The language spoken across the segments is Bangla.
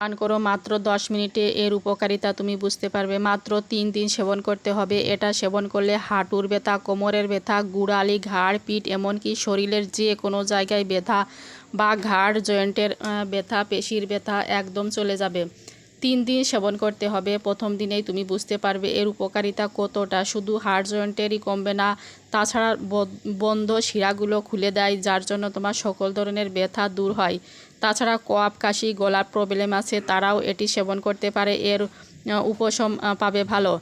পান করো, মাত্র দশ মিনিটে এর উপকারিতা তুমি বুঝতে পারবে। মাত্র তিন দিন সেবন করতে হবে। এটা সেবন করলে হাঁটুর ব্যথা, কোমরের ব্যথা, গুড়ালি, ঘাড়, পিঠ, এমনকি শরীরের যে কোনো জায়গায় ব্যথা বা ঘাড়, জয়েন্টের ব্যথা, পেশির ব্যথা একদম চলে যাবে। তিন দিন সেবন করতে হবে। প্রথম দিনেই তুমি বুঝতে পারবে এর উপকারিতা কতটা। শুধু হাড় জয়েন্টেরই কমবে না, তাছাড়া বন্ধ শিরাগুলো খুলে দেয়, যার জন্য তোমার সকল ধরনের ব্যথা দূর হয়। তাছাড়া কপ কাশি, গলার প্রবলেম আছে, তারাও এটি সেবন করতে পারে। এর উপশম পাবে ভালো।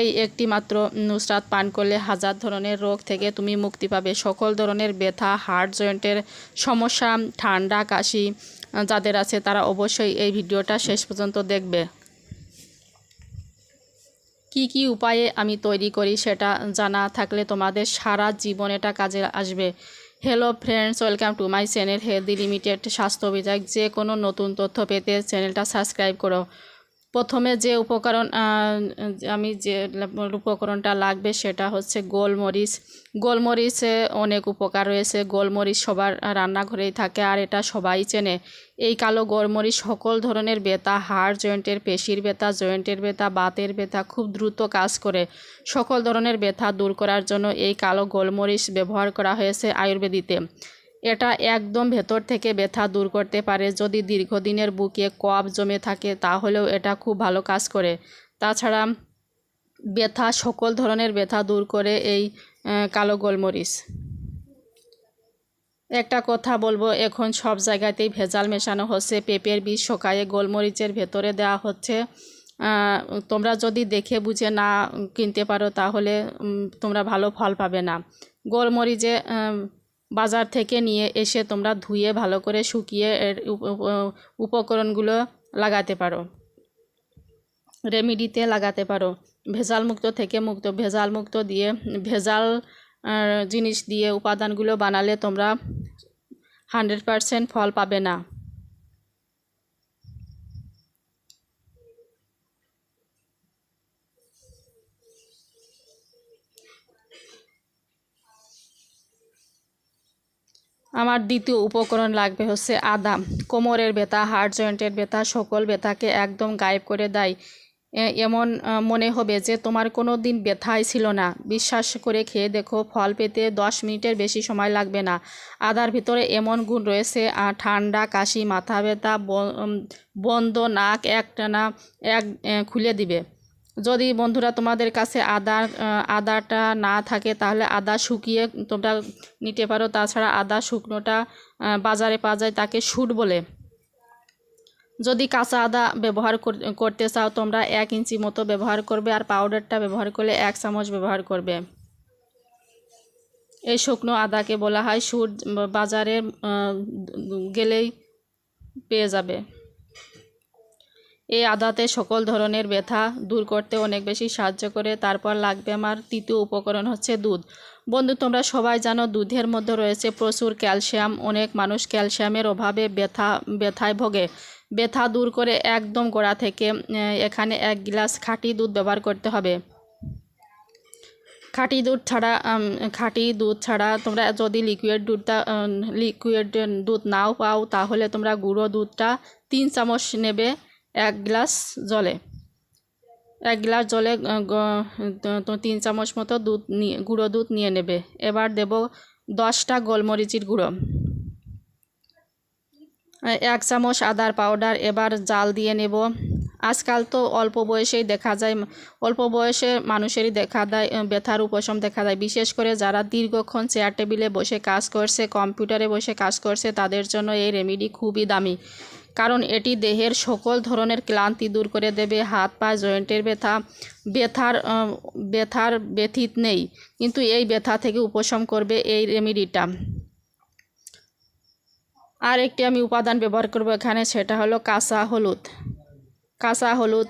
এই একটি মাত্র নুসরাত পান করলে হাজার ধরনের রোগ থেকে তুমি মুক্তি পাবে। সকল ধরনের ব্যথা হার্ট জয়েন্টের সমস্যা, ঠান্ডা, কাশি যাদের আছে, তারা অবশ্যই এই ভিডিওটা শেষ পর্যন্ত দেখবে। কি কি উপায়ে আমি তৈরি করি সেটা জানা থাকলে তোমাদের সারা জীবন এটা কাজে আসবে। Hello friends welcome to my channel healthy limited স্বাস্থ্য বিভাগ যে কোনো নতুন তথ্য পেতে চ্যানেলটা সাবস্ক্রাইব করো। প্রথমে যে উপকরণ আমি যে উপকরণটা লাগবে সেটা হচ্ছে গোলমরিচ। গোলমরিচে অনেক উপকার রয়েছে, গোলমরিচ সবার রান্নাঘরেই থাকে আর এটা সবাই চেনে। এই কালো গোলমরিচ সকল ধরনের ব্যথা হাড় জয়েন্টের, পেশির ব্যথা জয়েন্টের ব্যথা বাতের ব্যথা খুব দ্রুত কাজ করে। সকল ধরনের ব্যথা দূর করার জন্য এই কালো গোলমরিচ ব্যবহার করা হয়েছে আয়ুর্বেদিতে। এটা একদম ভেতর থেকে ব্যথা দূর করতে পারে। যদি দীর্ঘদিনের বুকে কফ জমে থাকে, তাহলেও এটা খুব ভালো কাজ করে। তাছাড়া ব্যথা, সকল ধরনের ব্যথা দূর করে এই কালো গোলমরিচ। একটা কথা বলব, এখন সব জায়গাতেই ভেজাল মেশানো হচ্ছে। পেঁপের বীজ শোকায়ে গোলমরিচের ভেতরে দেওয়া হচ্ছে। তোমরা যদি দেখে বুঝে না কিনতে পারো, তাহলে তোমরা ভালো ফল পাবে না। গোলমরিচে বাজার থেকে নিয়ে এসে তোমরা ধুয়ে ভালো করে শুকিয়ে এর উপ- উপ- উপকরণগুলো লাগাতে পারো। রেমিডিতে লাগাতে পারো। ভেজাল মুক্ত থেকে মুক্ত ভেজাল মুক্ত দিয়ে, ভেজাল জিনিস দিয়ে উপাদানগুলো বানালে তোমরা হান্ড্রেড পারসেন্ট ফল পাবে না। আমার দ্বিতীয় উপকরণ লাগবে হচ্ছে আদা। কোমরের ব্যথা হার্ট জয়েন্টের ব্যথা, সকল ব্যথাকে একদম গায়েব করে দেয়। এমন মনে হবে যে তোমার কোনো দিন ব্যথাই ছিল না। বিশ্বাস করে খেয়ে দেখো, ফল পেতে দশ মিনিটের বেশি সময় লাগবে না। আদার ভিতরে এমন গুণ রয়েছে ঠান্ডা, কাশি, মাথা ব্যথা বন্ধ, নাক একটানা এক খুলে দিবে। যদি বন্ধুরা তোমাদের কাছে আদা আদাটা না থাকে, তাহলে আদা শুকিয়ে তোমরা নিতে পারো। তাছাড়া আদা শুকনোটা বাজারে পাওয়া যায় তাকে শুট বলে। যদি কাঁচা আদা ব্যবহার করতে চাও, তোমরা এক ইঞ্চি মতো ব্যবহার করবে আর পাউডারটা ব্যবহার করলে এক চামচ ব্যবহার করবে। এই শুকনো আদাকে বলা হয়, শুট বাজারে গেলেই পেয়ে যাবে। এই আদাতে সকল ধরনের ব্যথা দূর করতে অনেক বেশি সাহায্য করে। তারপর লাগবে আমার তৃতীয় উপকরণ হচ্ছে দুধ। বন্ধু, তোমরা সবাই জানো দুধের মধ্যে রয়েছে প্রচুর ক্যালসিয়াম। অনেক মানুষ ক্যালসিয়ামের অভাবে ব্যথা, ব্যথায় ভোগে। ব্যথা দূর করে একদম গোড়া থেকে এখানে এক গ্লাস খাঁটি দুধ ব্যবহার করতে হবে। খাঁটি দুধ ছাড়া খাঁটি দুধ ছাড়া তোমরা যদি লিকুইড দুধটা লিকুইড দুধ নাও পাও, তাহলে তোমরা গুঁড়ো দুধটা তিন চামচ নেবে। এক গ্লাস জলে। এক গ্লাস জলে তিন চামচ মতো দুধ নিয়ে, গুঁড়ো দুধ নিয়ে নেবে। এবার দেব দশটা গোলমরিচির গুঁড়ো। এক চামচ আদার পাউডার। এবার জাল দিয়ে নেব। আজকাল তো অল্প বয়সেই দেখা যায়, অল্প বয়সে মানুষেরই দেখা দেয় ব্যথার উপশম দেখা যায় বিশেষ করে যারা দীর্ঘক্ষণ চেয়ার টেবিলে বসে কাজ করছে, কম্পিউটারে বসে কাজ করছে, তাদের জন্য এই রেমেডি খুবই দামি। কারণ এটি দেহের সকল ধরনের ক্লান্তি দূর করে দেবে, হাত পা, জয়েন্টের ব্যথা, ব্যথার ব্যথার ব্যথিত নেই, কিন্তু এই ব্যথা থেকে উপশম করবে এই রেমেডিটা আর একটি আমি উপাদান ব্যবহার করব এখানে, সেটা হলো কাঁচা হলুদ। কাঁচা হলুদ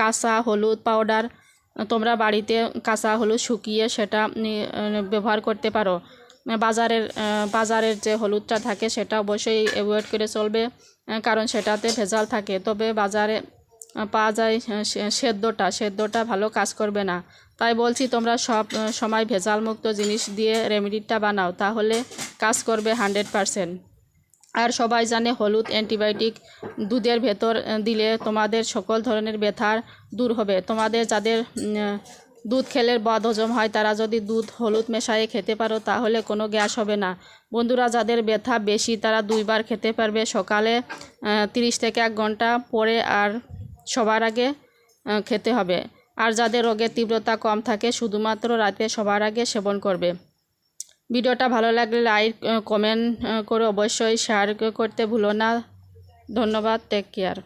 কাঁচা হলুদ পাউডার তোমরা বাড়িতে কাঁচা হলুদ শুকিয়ে সেটা ব্যবহার করতে পারো। বাজারের বাজারের যে হলুদটা থাকে সেটা অবশ্যই অ্যাভয়েড করে চলবে কারণ সেটাতে ভেজাল থাকে। তবে বাজারে পাওয়া যায় সেদ্ধটা সেদ্ধটা ভালো কাজ করবে না। তাই বলছি তোমরা সব সময় ভেজাল মুক্ত জিনিস দিয়ে রেমেডিটা বানাও, তাহলে কাজ করবে হান্ড্রেড পারসেন্ট আর সবাই জানে হলুদ অ্যান্টিবায়োটিক দুধের ভেতর দিলে তোমাদের সকল ধরনের ব্যথার দূর হবে। তোমাদের যাদের দুধ খেলে বদ হজম হয়, তারা যদি দুধ হলুদ মেশায়ে খেতে পারো, তাহলে কোনো গ্যাস হবে না। বন্ধুরা, যাদের ব্যথা বেশি, তারা দুইবার খেতে পারবে সকালে তিরিশ থেকে এক ঘণ্টা পরে আর সবার আগে খেতে হবে। আর যাদের রোগের তীব্রতা কম থাকে, শুধুমাত্র রাতে সবার আগে সেবন করবে। ভিডিওটা ভালো লাগলে লাইক কমেন্ট করে অবশ্যই শেয়ার করতে ভুলো না। ধন্যবাদ টেক কেয়ার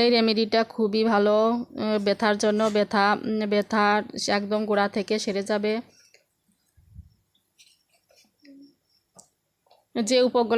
এই রেমেডিটা খুবই ভালো। ব্যথার জন্য ব্যথা ব্যথা একদম গোড়া থেকে সেরে যাবে। যে উপকরণ